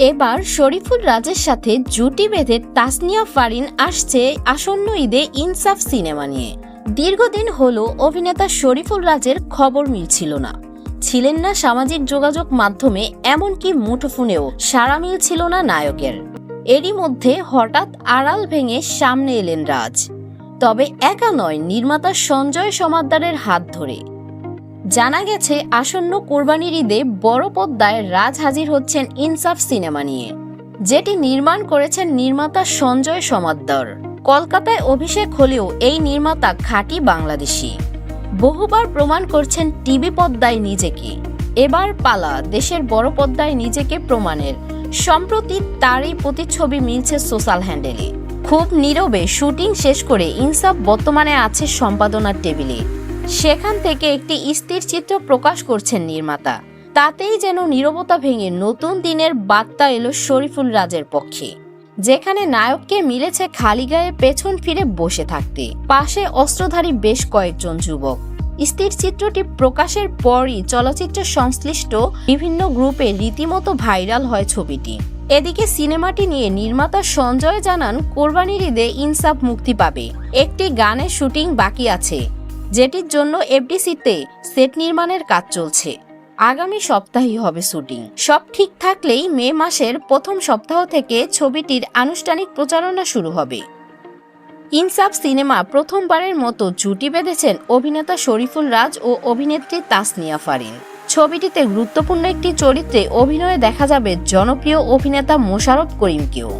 এবার শরীফুল রাজের সাথে জুটি বেঁধে তাসনিয়া ফারিন আসছে আসন্ন ঈদে ইনসাফ সিনেমা নিয়ে। দীর্ঘদিন হলো অভিনেতা শরীফুল রাজের খবর মিলছিল না। ছিলেন না সামাজিক যোগাযোগ মাধ্যমে, এমনকি মুঠোফোনেও। সাড়া মিলছিল না নায়কের। এরই মধ্যে হঠাৎ আড়াল ভেঙে সামনে এলেন রাজ। তবে একা নয়, নির্মাতা সঞ্জয় সমাদ্দারের হাত ধরে। জানা গেছে, আসন্ন কোরবানির ঈদে বড় পদ্মায় রাজ হাজির হচ্ছেন ইনসাফ সিনেমা নিয়ে, যেটি নির্মাণ করেছেন নির্মাতা সঞ্জয় সমাদ্দার। কলকাতায় অভিষেক হলেও এই নির্মাতা খাঁটি বাংলাদেশি। বহুবার প্রমাণ করছেন টিভি পদ্মায় নিজেকে। এবার পালা, দেশের বড় পদ্মায় নিজেকে প্রমাণের। সম্প্রতি তারই প্রতিচ্ছবি মিলছে সোশ্যাল হ্যান্ডেলে। খুব নীরবে শুটিং শেষ করে ইনসাফ বর্তমানে আছে সম্পাদনার টেবিলে। সেখান থেকে একটি স্থির চিত্র প্রকাশ করছেন নির্মাতা। তাতেই যেন নীরবতা ভেঙে নতুন দিনের বার্তা এলো শরীফুল রাজের পক্ষে, যেখানে নায়ককে মিলেছে খালি গায়ে পেছন ফিরে বসে থাকতে। পাশে অস্ত্রধারী বেশ কয়েকজন যুবক। স্থির চিত্রটি প্রকাশের পরই চলচ্চিত্র সংশ্লিষ্ট বিভিন্ন গ্রুপে রীতিমতো ভাইরাল হয় ছবিটি। এদিকে সিনেমাটি নিয়ে নির্মাতা সঞ্জয় জানান, কোরবানির ঈদে ইনসাফ মুক্তি পাবে। একটি গানের শুটিং বাকি আছে। যেটির জন্য এফডিসিতে সেট নির্মাণের কাজ চলছে। আগামী সপ্তাহেই হবে শুটিং। সব ঠিক থাকলেই মে মাসের প্রথম সপ্তাহ থেকে ছবিটির আনুষ্ঠানিক প্রচারণা শুরু হবে। ইনসাফ সিনেমা প্রথমবারের মতো জুটি বেঁধেছেন অভিনেতা শরীফুল রাজ ও অভিনেত্রী তাসনিয়া ফারিন। ছবিটিতে গুরুত্বপূর্ণ একটি চরিত্রে অভিনয়ে দেখা যাবে জনপ্রিয় অভিনেতা মোশাররফ করিমকেও।